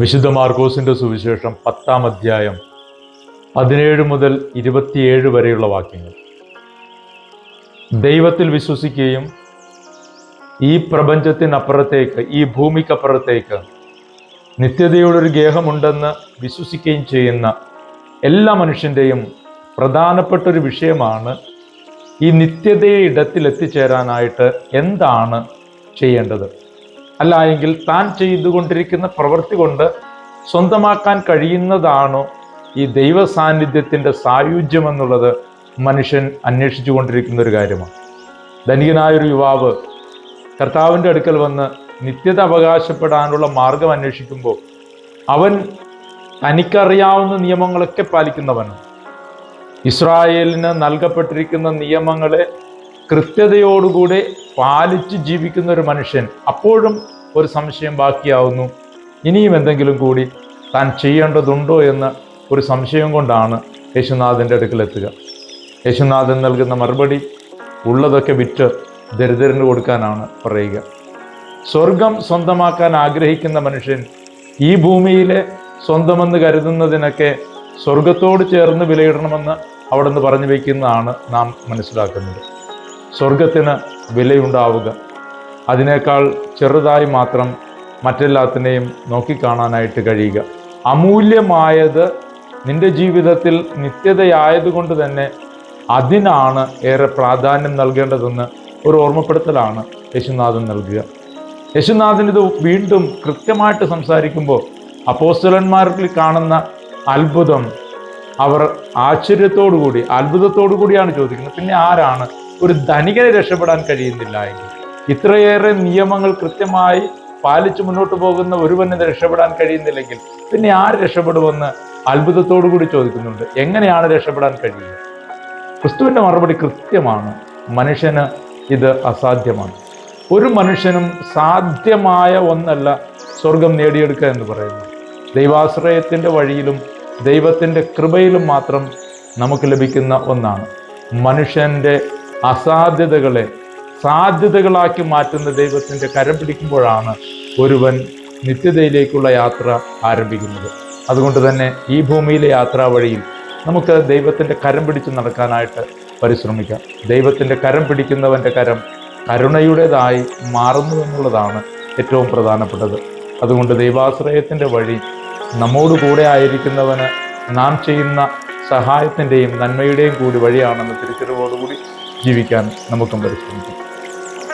വിശുദ്ധ മാർക്കോസിന്റെ സുവിശേഷം പത്താം അധ്യായം പതിനേഴ് മുതൽ ഇരുപത്തിയേഴ് വരെയുള്ള വാക്യങ്ങൾ. ദൈവത്തിൽ വിശ്വസിക്കുകയും ഈ പ്രപഞ്ചത്തിനപ്പുറത്തേക്ക് ഈ ഭൂമിക്കപ്പുറത്തേക്ക് നിത്യതയോടൊരു ഗേഹമുണ്ടെന്ന് വിശ്വസിക്കുകയും ചെയ്യുന്ന എല്ലാ മനുഷ്യന്റെയും പ്രധാനപ്പെട്ട ഒരു വിഷയമാണ് ഈ നിത്യതയെ ഇടത്തിൽ എത്തിച്ചേരാനായിട്ട് എന്താണ് ചെയ്യേണ്ടത്? അല്ല എങ്കിൽ താൻ ചെയ്തുകൊണ്ടിരിക്കുന്ന പ്രവൃത്തി കൊണ്ട് സ്വന്തമാക്കാൻ കഴിയുന്നതാണോ ഈ ദൈവ സാന്നിധ്യത്തിന്റെ സായുജ്യം എന്നുള്ളത് മനുഷ്യൻ അന്വേഷിച്ചു കൊണ്ടിരിക്കുന്ന ഒരു കാര്യമാണ്. ധനികനായൊരു യുവാവ് കർത്താവിന്റെ അടുക്കൽ വന്ന് നിത്യത അവകാശപ്പെടാനുള്ള മാർഗം അന്വേഷിക്കുമ്പോൾ അവൻ തനിക്കറിയാവുന്ന നിയമങ്ങളൊക്കെ പാലിക്കുന്നവനാണ്. ഇസ്രായേലിന് നൽകപ്പെട്ടിരിക്കുന്ന നിയമങ്ങളെ കൃത്യതയോടുകൂടി പാലിച്ച് ജീവിക്കുന്ന ഒരു മനുഷ്യൻ അപ്പോഴും ഒരു സംശയം ബാക്കിയാവുന്നു. ഇനിയും എന്തെങ്കിലും കൂടി താൻ ചെയ്യേണ്ടതുണ്ടോ എന്ന് ഒരു സംശയം കൊണ്ടാണ് യേശുനാഥന്റെ അടുക്കലെത്തുക. യേശുനാഥൻ നൽകുന്ന മറുപടി ഉള്ളതൊക്കെ വിറ്റ് ദരിദ്രന് കൊടുക്കാനാണ് പറയുക. സ്വർഗം സ്വന്തമാക്കാൻ ആഗ്രഹിക്കുന്ന മനുഷ്യൻ ഈ ഭൂമിയിലെ സ്വന്തമെന്ന് കരുതുന്നതിനൊക്കെ സ്വർഗത്തോട് ചേർന്ന് വിലയിടണമെന്ന് അവിടെ നിന്ന് പറഞ്ഞു വയ്ക്കുന്നതാണ് നാം മനസ്സിലാക്കുന്നത്. സ്വർഗത്തിന് വിലയുണ്ടാവുക. അതിനേക്കാൾ ചെറുതായി മാത്രം മറ്റെല്ലാത്തിനെയും നോക്കിക്കാണാനായിട്ട് കഴിയുക. അമൂല്യമായത് നിന്റെ ജീവിതത്തിൽ നിത്യതയായതുകൊണ്ട് തന്നെ അതിനാണ് ഏറെ പ്രാധാന്യം നൽകേണ്ടതെന്ന് ഒരു ഓർമ്മപ്പെടുത്തലാണ് യശുനാഥൻ നൽകുക. യശുനാഥൻ ഇത് വീണ്ടും കൃത്യമായിട്ട് സംസാരിക്കുമ്പോൾ അപ്പോസ്റ്റലന്മാരിൽ കാണുന്ന അത്ഭുതം അവർ ആശ്ചര്യത്തോടു കൂടി അത്ഭുതത്തോടു കൂടിയാണ് ചോദിക്കുന്നത് പിന്നെ ആരാണ് ഒരു ധനികനെ രക്ഷപ്പെടാൻ കഴിയുന്നില്ല എങ്കിൽ ഇത്രയേറെ നിയമങ്ങൾ കൃത്യമായി പാലിച്ചു മുന്നോട്ട് പോകുന്ന ഒരുവനെ രക്ഷപ്പെടാൻ കഴിയുന്നില്ലെങ്കിൽ പിന്നെ ആര് രക്ഷപ്പെടുമെന്ന് അത്ഭുതത്തോടു കൂടി ചോദിക്കുന്നുണ്ട്. എങ്ങനെയാണ് രക്ഷപ്പെടാൻ കഴിയുക? ക്രിസ്തുവിന്റെ മറുപടി കൃത്യമാണ്. മനുഷ്യന് ഇത് അസാധ്യമാണ്. ഒരു മനുഷ്യനും സാധ്യമായ ഒന്നല്ല സ്വർഗം നേടിയെടുക്കുക എന്ന് പറയുന്നു ദൈവാശ്രയത്തിന്റെ വഴിയിലും ദൈവത്തിന്റെ കൃപയിലും മാത്രം നമുക്ക് ലഭിക്കുന്ന ഒന്നാണ്. മനുഷ്യന്റെ അസാധ്യതകളെ സാധ്യതകളാക്കി മാറ്റുന്ന ദൈവത്തിന്റെ കരം പിടിക്കുമ്പോഴാണ് ഒരുവൻ നിത്യതയിലേക്കുള്ള യാത്ര ആരംഭിക്കുന്നത്. അതുകൊണ്ട് തന്നെ ഈ ഭൂമിയിലെ യാത്രാ വഴിയിൽ നമുക്ക് ദൈവത്തിന്റെ കരം പിടിച്ച് നടക്കാനായിട്ട് പരിശ്രമിക്കാം. ദൈവത്തിന്റെ കരം പിടിക്കുന്നവന്റെ കരം കരുണയുടേതായി മാറുന്നു എന്നുള്ളതാണ് ഏറ്റവും പ്രധാനപ്പെട്ടത്. അതുകൊണ്ട് ദൈവാശ്രയത്തിന്റെ വഴി നമ്മോട് കൂടെ ആയിരിക്കുന്നവന് നാം ചെയ്യുന്ന സഹായത്തിന്റെയും നന്മയുടെയും കൂടി വഴിയാണെന്ന് തിരിച്ചറിവോടുകൂടി ജീവിക്കാൻ നമുക്കും പരിശ്രമിക്കാം